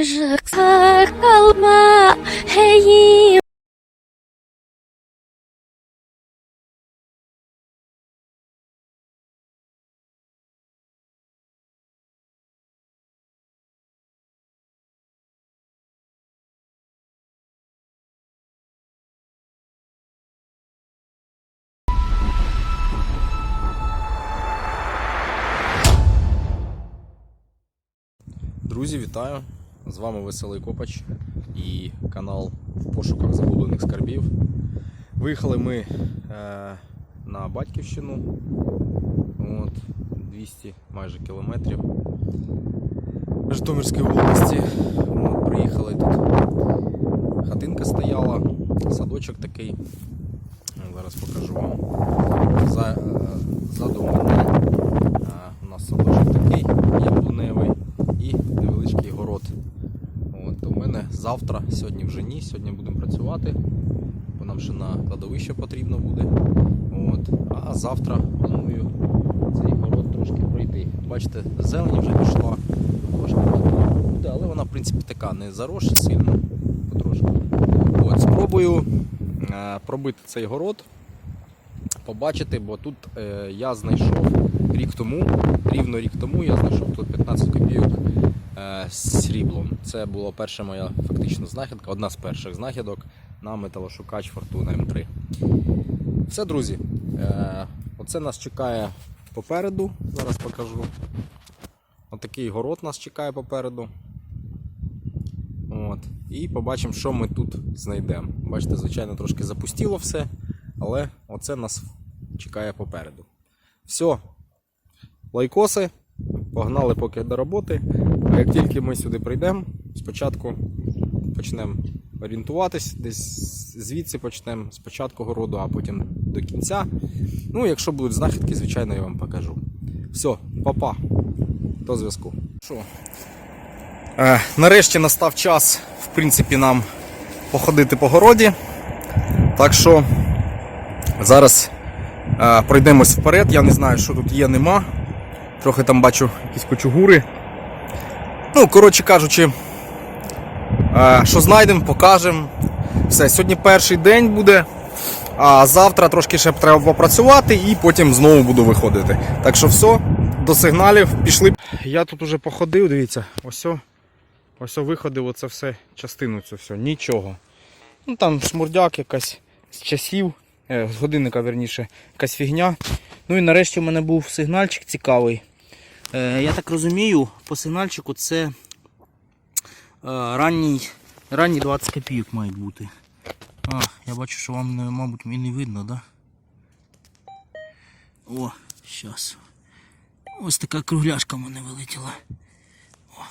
Ayrıcı kalma heyim Друзі, вітаю! З вами Веселий Копач і канал в пошуках загублених скарбів. Виїхали ми е, на Батьківщину. От, 200 майже кілометрів Житомирської області. От, приїхали тут. Хатинка стояла, садочок такий. Зараз покажу вам. За, ззаду мене е, у нас садочок такий яблуневий і невеличкий город. От, у мене завтра, сьогодні вже ні, сьогодні будемо працювати, бо нам ще на кладовище потрібно буде. От, а завтра планую цей город трошки пройти. Бачите, зелені вже пішла, буде, але вона в принципі така не заросша сильно, потрошки. От, спробую е, пробити цей город, побачити, бо тут е, я знайшов рік тому, рівно рік тому я знайшов тут 15 копійок з сріблом. Це була перша моя фактично знахідка, одна з перших знахідок на металошукач Fortuna M3. Все, друзі. Е, оце нас чекає попереду. Зараз покажу. Отакий город нас чекає попереду. От. І побачимо, що ми тут знайдемо. Бачите, звичайно, трошки запустіло все, але оце нас чекає попереду. Все, лайкоси, погнали поки до роботи. А як тільки ми сюди прийдемо, спочатку почнемо орієнтуватись, десь звідси почнемо спочатку городу, а потім до кінця. Ну, якщо будуть знахідки, звичайно, я вам покажу. Все, папа, до зв'язку. Е, нарешті настав час, в принципі, нам походити по городі. Так що зараз е, пройдемось вперед. Я не знаю, що тут є, нема. Трохи там бачу якісь кочугури. Ну, коротше кажучи, е, що знайдемо, покажемо. Все, сьогодні перший день буде, а завтра трошки ще треба попрацювати і потім знову буду виходити. Так що все, до сигналів пішли. Я тут уже походив, дивіться, ось. Ось виходив оце все, частину цю все, нічого. Ну там шмурдяк якась з часів, е, з годинника, верніше, якась фігня. Ну і нарешті в мене був сигнальчик цікавий. Е, я так розумію, по сигнальчику це е, ранній, ранні 20 копійок мають бути. А, я бачу, що вам, мабуть, і не видно, да? О, щас. Ось така кругляшка в мене вилетіла. О.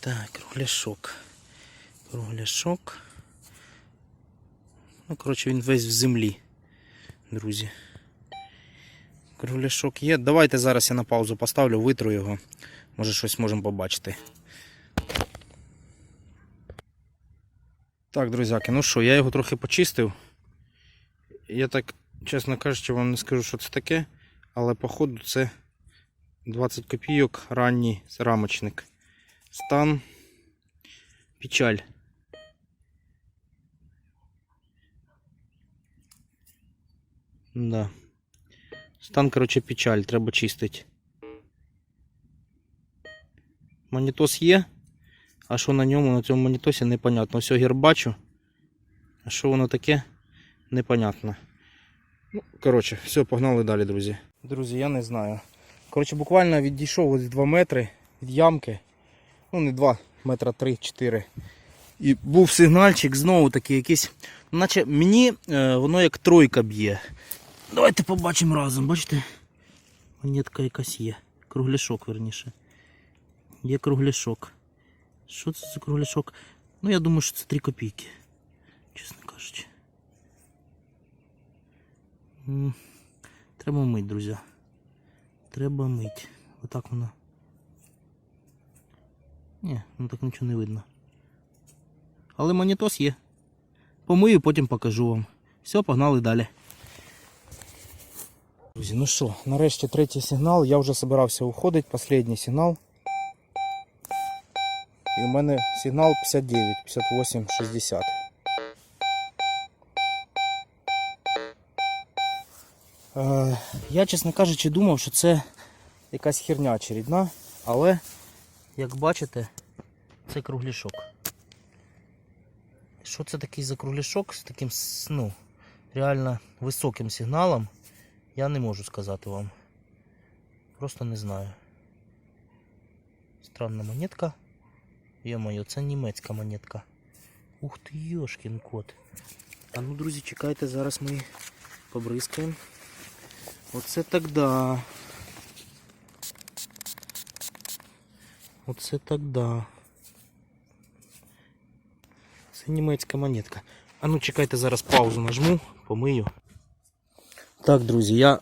Так, кругляшок. Кругляшок. Ну, коротше, він весь в землі, друзі. Кругляшок є. Давайте зараз я на паузу поставлю, витру його. Може щось можемо побачити. Так, друзяки, ну що, я його трохи почистив. Я так, чесно кажучи, вам не скажу, що це таке, але походу це 20 копійок ранній рамочник. Стан. Печаль. Да. Стан, короче, печаль, треба чистити. Монітос є, а що на ньому, на цьому монітосі, непонятно. Все герб бачу. А що воно таке, непонятно. Ну, коротше, все, погнали далі, друзі. Друзі, я не знаю. Коротше, буквально відійшов ось 2 метри від ямки. Ну, не 2, метра 3-4. І був сигнальчик, знову такий якийсь. Наче мені е, воно як тройка б'є. Давайте побачимо разом, бачите? Монетка якась є. Кругляшок, верніше. Є кругляшок. Що це за кругляшок? Ну, я думаю, що це 3 копійки. Чесно кажучи. Треба мить, друзі. Треба мить. Отак воно. Ні, ну так нічого не видно. Але монітос є. Помию, потім покажу вам. Все, погнали далі. Друзі, ну що, нарешті третій сигнал. Я вже збирався уходити, останній сигнал. І у мене сигнал 59, 58, 60. Е, я, чесно кажучи, думав, що це якась херня очередна, але, як бачите, це кругляшок. Що це такий за кругляшок з таким ну, реально високим сигналом, я не можу сказати вам. Просто не знаю. Странна монетка. Йо-моє, це німецька монетка. Ух ти, йошкін кот. А ну, друзі, чекайте, зараз ми побризкаємо. Оце так да. Оце так да. Це німецька монетка. А ну чекайте, зараз паузу нажму, помию. Так, друзі, я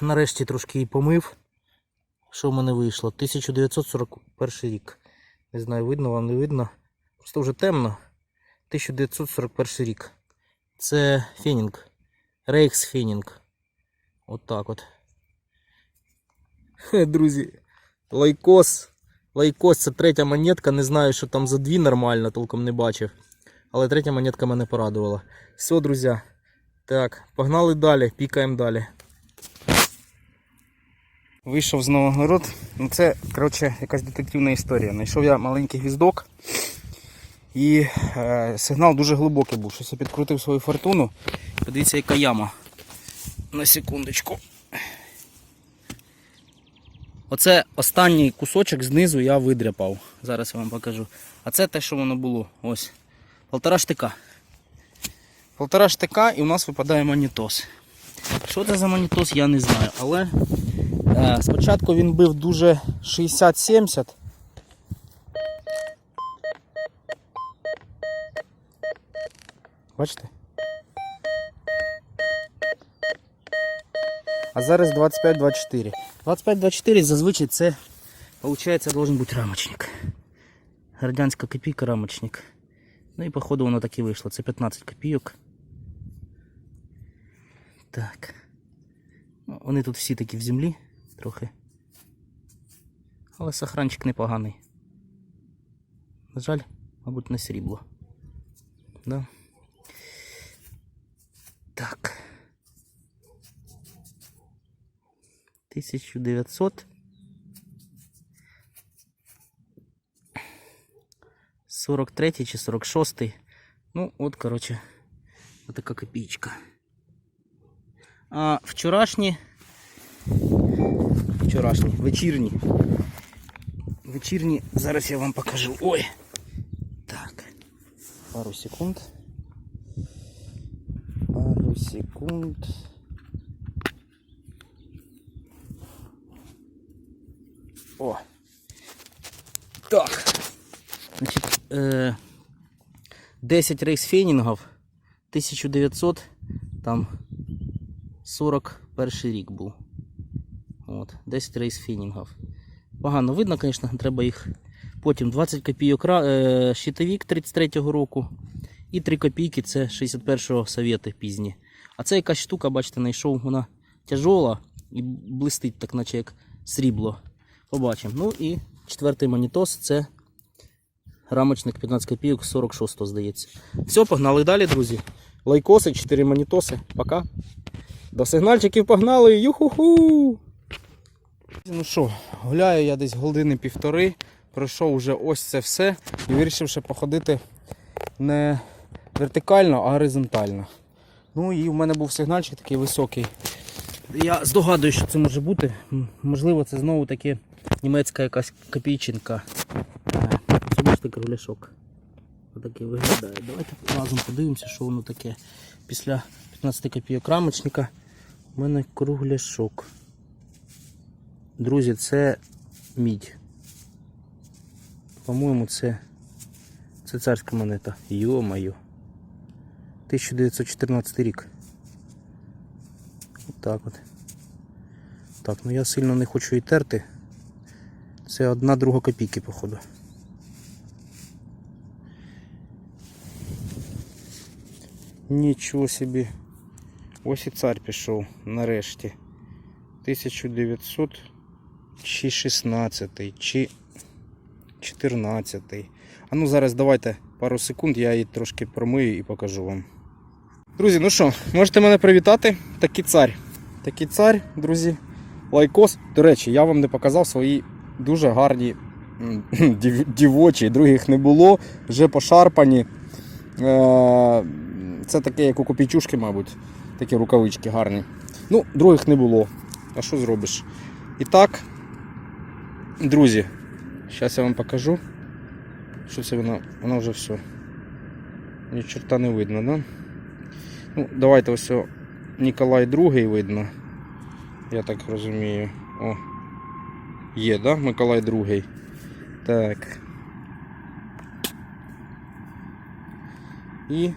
нарешті трошки її помив. Що в мене вийшло? 1941 рік. Не знаю, видно вам, не видно. Просто вже темно. 1941 рік. Це фенінг. Рейхс фенінг. От так от. Друзі. Лайкос. Лайкос це третя монетка. Не знаю, що там за дві нормально, толком не бачив. Але третя монетка мене порадувала. Все, друзі. Так, погнали далі, пікаємо далі. Вийшов з Новогород. Ну це, коротше, якась детективна історія. Знайшов я маленький гвіздок. І е, сигнал дуже глибокий був. Щось я підкрутив свою фортуну. Подивіться, яка яма. На секундочку. Оце останній кусочок знизу я видряпав. Зараз я вам покажу. А це те, що воно було. Ось. Полтора штика. Полтора штика і у нас випадає монітос. Що це за монітос, я не знаю. Але е, спочатку він бив дуже 60-70. Бачите? А зараз 25-24. 25-24 зазвичай це, виходить, должен бути рамочник. Радянська копійка рамочник. Ну і походу воно так і вийшло. Це 15 копійок. Так. Ну, Вони тут всі такі в землі трохи. Але сохранчик непоганий. На жаль, мабуть, не срібло. Да? Так. 1900. 43 чи 46. Ну, от, коротше, отака копійка. А вчорашні. Вчорашні, вечірні. Вечірні, зараз я вам покажу. Ой! Так. Пару секунд. Пару секунд. О. Так. Значить, е, 10 рейсфенінгів 1900 там 41 рік був. От, 10 рейсфенінгів. Погано видно, звісно, треба їх. Потім 20 копійок е, щитовік 33-го року. І 3 копійки це 61-го совєти пізні. А це якась штука, бачите, знайшов, вона тяжола і блистить, так наче як срібло. Побачимо. Ну і четвертий монітос це рамочник 15 копійок 46 здається. Все, погнали далі, друзі. Лайкоси, 4 монітоси. Пока. До сигнальчиків погнали. Юху-ху! Ну що, гуляю я десь години півтори. Пройшов вже ось це все і вирішив ще походити не вертикально, а горизонтально. Ну і в мене був сигнальчик такий високий. Я здогадую, що це може бути. Можливо, це знову таки німецька якась копійчинка. Це бачите кругляшок. Отакий виглядає. Давайте разом подивимося, що воно таке. Після 15 копійок рамочника у мене кругляшок. Друзі, це мідь. По-моєму, це, це царська монета. Йо-моє. 1914 рік. Отак от. Так, ну я сильно не хочу і терти. Це одна друга копійки, походу. Нічого собі. Ось і цар пішов нарешті. 1900 чи 16 чи 14 А ну зараз давайте пару секунд, я її трошки промию і покажу вам. Друзі, ну що, можете мене привітати. Такий цар. Такий цар, друзі. Лайкос. До речі, я вам не показав свої дуже гарні дівочі, других не було, вже пошарпані. Е, Це таке, як у копійчушки, мабуть. Такі рукавички гарні. Ну, других не було. А що зробиш? І так, друзі, зараз я вам покажу. Що це воно? Воно вже все. Ні чорта не видно, да? Ну, давайте ось Ніколай II видно. Я так розумію. О. Є, да? Миколай II. Так. І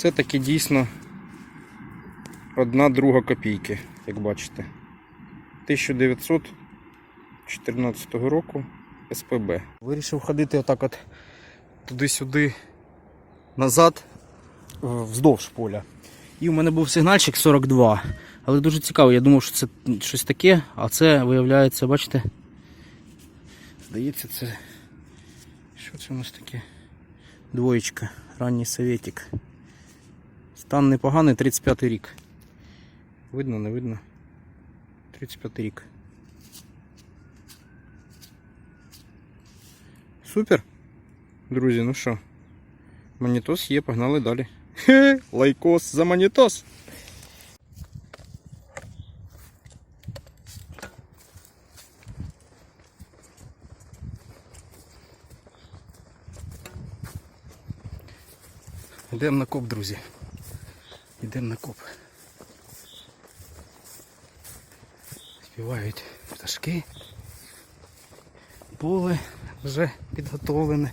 це таки дійсно одна друга копійки, як бачите. 1914 року СПБ. Вирішив ходити отак от туди-сюди назад вздовж поля. І у мене був сигнальчик 42. Але дуже цікаво, я думав, що це щось таке, а це виявляється, бачите? Здається, це. Що це у нас таке? Двоєчка, ранній советик. Стан непоганий, 35 рік. Видно, не видно? 35 рік. Супер. Друзі, ну що? Монітос є, погнали далі. Хе, лайкос за монітос. Йдемо на коп, друзі. Йдемо на коп. Співають пташки. Поле вже підготовлене,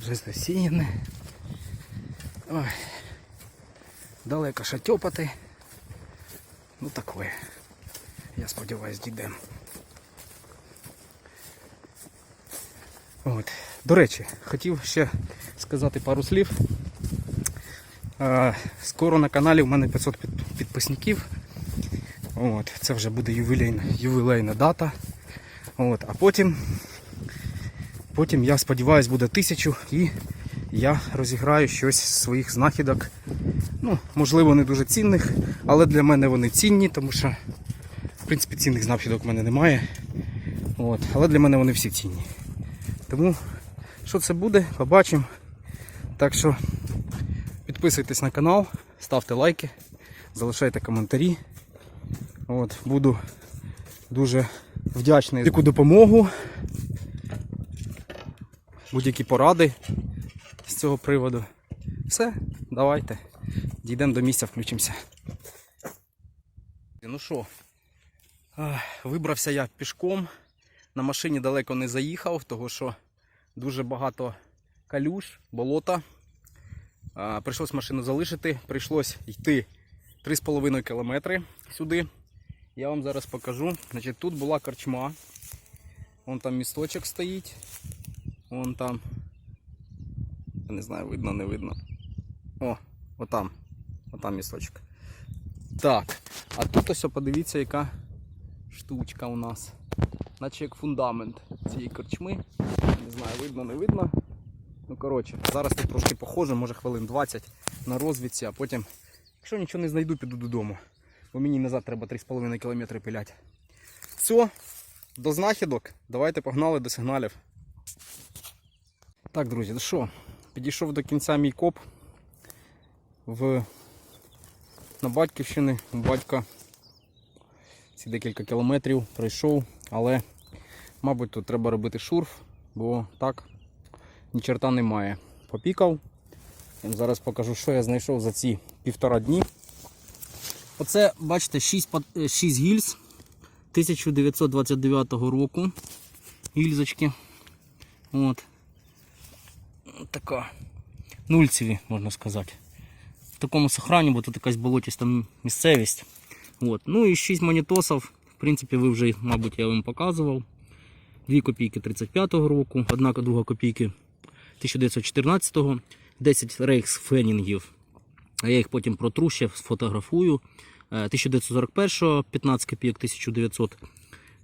вже засіяне. Ой. Далеко ще тьопати. Ну таке. Я сподіваюсь, дійдемо. От. До речі, хотів ще сказати пару слів. Е, Скоро на каналі в мене 500 підписників. От, це вже буде ювілейна, ювілейна дата. От, а потім, потім я сподіваюся, буде тисячу і я розіграю щось з своїх знахідок. Ну, можливо, не дуже цінних, але для мене вони цінні, тому що в принципі цінних знахідок в мене немає. От, але для мене вони всі цінні. Тому що це буде, побачимо. Так що підписуйтесь на канал, ставте лайки, залишайте коментарі. От, буду дуже вдячний за таку допомогу. Будь-які поради з цього приводу. Все, давайте. Дійдемо до місця, включимося. Ну що, вибрався я пішком. На машині далеко не заїхав, тому що дуже багато калюш, болота. Прийшлось машину залишити, прийшлось йти 3,5 кілометри сюди. Я вам зараз покажу. Значить, тут була корчма. Вон там місточок стоїть. Вон там. Я не знаю, видно, не видно. О, отам. Отам місточок. Так. А тут ось подивіться, яка штучка у нас. Наче як фундамент цієї корчми. Не знаю, видно, не видно. Коротше, зараз тут трошки похоже, може хвилин 20 на розвідці, а потім, якщо нічого не знайду, піду додому. Бо мені назад треба 3,5 км пиляти. Все, до знахідок. Давайте погнали до сигналів. Так, друзі, ну що, підійшов до кінця мій коп в... на батьківщини. Батька ці декілька кілометрів пройшов, але, мабуть, тут треба робити шурф, бо так ні черта немає. Попікав. Зараз покажу, що я знайшов за ці півтора дні. Оце, бачите, 6, 6 гільз 1929 року. Гільзочки. От. Така. Нульцеві, можна сказати. В такому сохрані, бо тут якась болотіста місцевість. От. Ну і 6 монітосів. В принципі, ви вже, мабуть, я вам показував. 2 копійки 35-го року, одна друга копійки 1914-го, 10 рейхс фенінгів. А я їх потім протру ще сфотографую. Е, 1941-го, 15 копійок 1900,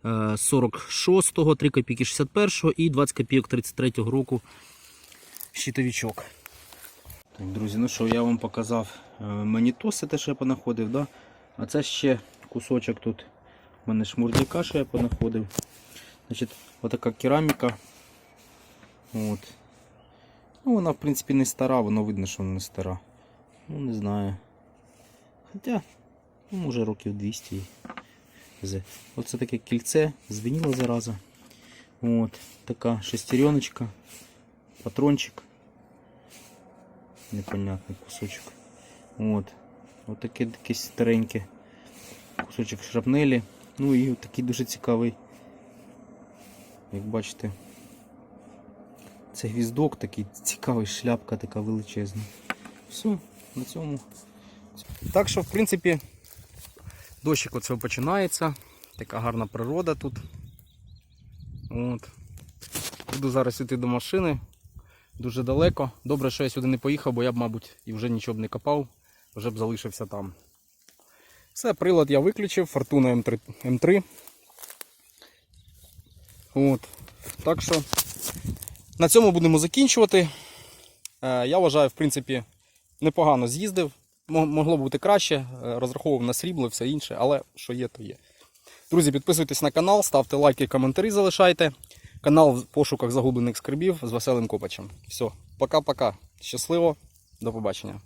е, 46-го, 3 копійки 61-го і 20 копійок 33-го року щитовичок. Так, друзі, ну що, я вам показав е, манітоси, те, що я понаходив, да? а це ще кусочок тут. У мене шмурдяка, що я понаходив. Значить, отака кераміка. От. Ну, вона, в принципі, не стара, воно видно, що вона не стара. Ну, не знаю. Хоча, ну, може років 200. їй. Оце таке кільце, звеніло зараза. От, така шестереночка, патрончик. Непонятний кусочок. От. От таке якесь стареньке кусочок шрапнелі. Ну і такий дуже цікавий. Як бачите, це гвіздок такий цікавий, шляпка така величезна. Все, на цьому. Так що, в принципі, дощик оце починається. Така гарна природа тут. От. Буду зараз йти до машини. Дуже далеко. Добре, що я сюди не поїхав, бо я б, мабуть, і вже нічого б не копав, вже б залишився там. Все, прилад я виключив, Fortuna M3. M3. От. Так що на цьому будемо закінчувати. Е, Я вважаю, в принципі, непогано з'їздив. Могло бути краще, е, розраховував на срібло все інше, але що є, то є. Друзі, підписуйтесь на канал, ставте лайки, коментарі залишайте. Канал в пошуках загублених скарбів з Василем копачем. Все, пока-пока. Щасливо, до побачення.